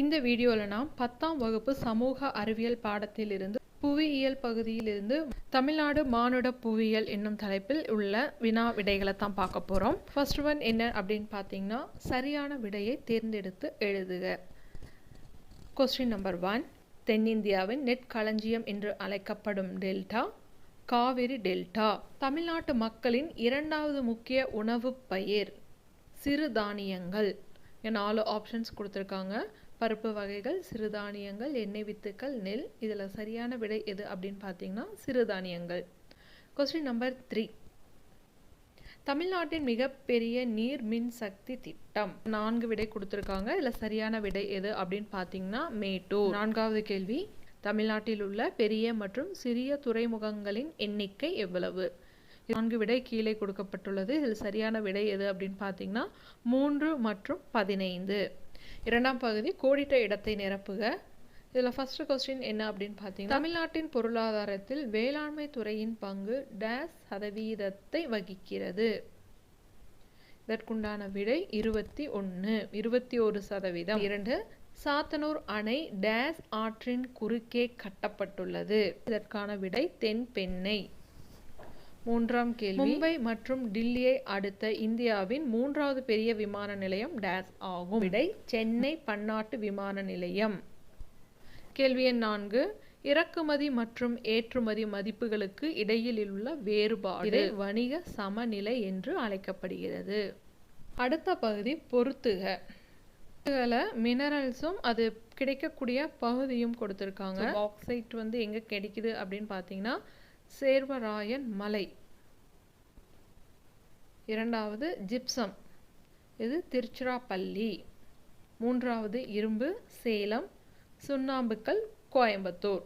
இந்த வீடியோவில் நாம் பத்தாம் வகுப்பு சமூக அறிவியல் பாடத்திலிருந்து புவியியல் பகுதியிலிருந்து தமிழ்நாடு மானுட புவியியல் என்னும் தலைப்பில் உள்ள வினா விடைகளை தான் பார்க்க போகிறோம் ஃபர்ஸ்ட் ஒன் என்ன அப்படின்னு பார்த்தீங்கன்னா சரியான விடையை தேர்ந்தெடுத்து எழுதுக. கொஸ்டின் நம்பர் ஒன் தென்னிந்தியாவின் நெற்களஞ்சியம் என்று அழைக்கப்படும் டெல்டா காவிரி டெல்டா. தமிழ்நாட்டு மக்களின் இரண்டாவது முக்கிய உணவுப் பயிர் சிறுதானியங்கள். நாலு ஆப்ஷன்ஸ் கொடுத்துருக்காங்க. பருப்பு வகைகள் சிறுதானியங்கள் எண்ணெய் வித்துக்கள் நெல் இதில் சரியான விடை எது அப்படின்னு பார்த்தீங்கன்னா சிறுதானியங்கள் கொஸ்டின் நம்பர் த்ரீ தமிழ்நாட்டின் மிகப்பெரிய நீர் மின் சக்தி திட்டம். நான்கு விடை கொடுத்துருக்காங்க. இதில் சரியான விடை எது அப்படின்னு பார்த்தீங்கன்னா மேட்டூர். நான்காவது கேள்வி. தமிழ்நாட்டில் உள்ள பெரிய மற்றும் சிறிய துறைமுகங்களின் எண்ணிக்கை எவ்வளவு? நான்கு விடை கீழே கொடுக்கப்பட்டுள்ளது. இதில் சரியான விடை எது அப்படின்னு பார்த்தீங்கன்னா மூன்று மற்றும் பதினைந்து. இரண்டாம் பகுதி கோடிட்ட இடத்தை நிரப்புக. இதில் ஃபஸ்ட்டு கொஸ்டின் என்ன அப்படின்னு பார்த்தீங்கன்னா தமிழ்நாட்டின் பொருளாதாரத்தில் வேளாண்மை துறையின் பங்கு டேஸ் சதவீதத்தை வகிக்கிறது. இதற்குண்டான விடை இருபத்தி ஒன்று இருபத்தி ஒரு சதவீதம். இரண்டு சாத்தனூர் அணை டேஸ் ஆற்றின் குறுக்கே கட்டப்பட்டுள்ளது. இதற்கான விடை தென்பெண்ணை. மூன்றாம் கேள்வி. மும்பை மற்றும் டில்லியை அடுத்த இந்தியாவின் மூன்றாவது பெரிய விமான நிலையம் டேஸ் ஆகும். விடை சென்னை பன்னாட்டு விமான நிலையம். கேள்வி எண் நான்கு. இறக்குமதி மற்றும் ஏற்றுமதி மதிப்புகளுக்கு இடையில் உள்ள வேறுபாடு வணிக சமநிலை என்று அழைக்கப்படுகிறது. அடுத்த பகுதி பொருத்துக. மினரல்ஸும் அது கிடைக்கக்கூடிய பகுதியும் கொடுத்துருக்காங்க. ஆக்சைட் வந்து எங்கே கிடைக்குது அப்படின்னு பார்த்தீங்கன்னா சேர்வராயன் மலை. இரண்டாவது ஜிப்சம். இது திருச்சிராப்பள்ளி. மூன்றாவது இரும்பு சேலம் சுண்ணாம்புக்கல் கோயம்புத்தூர்.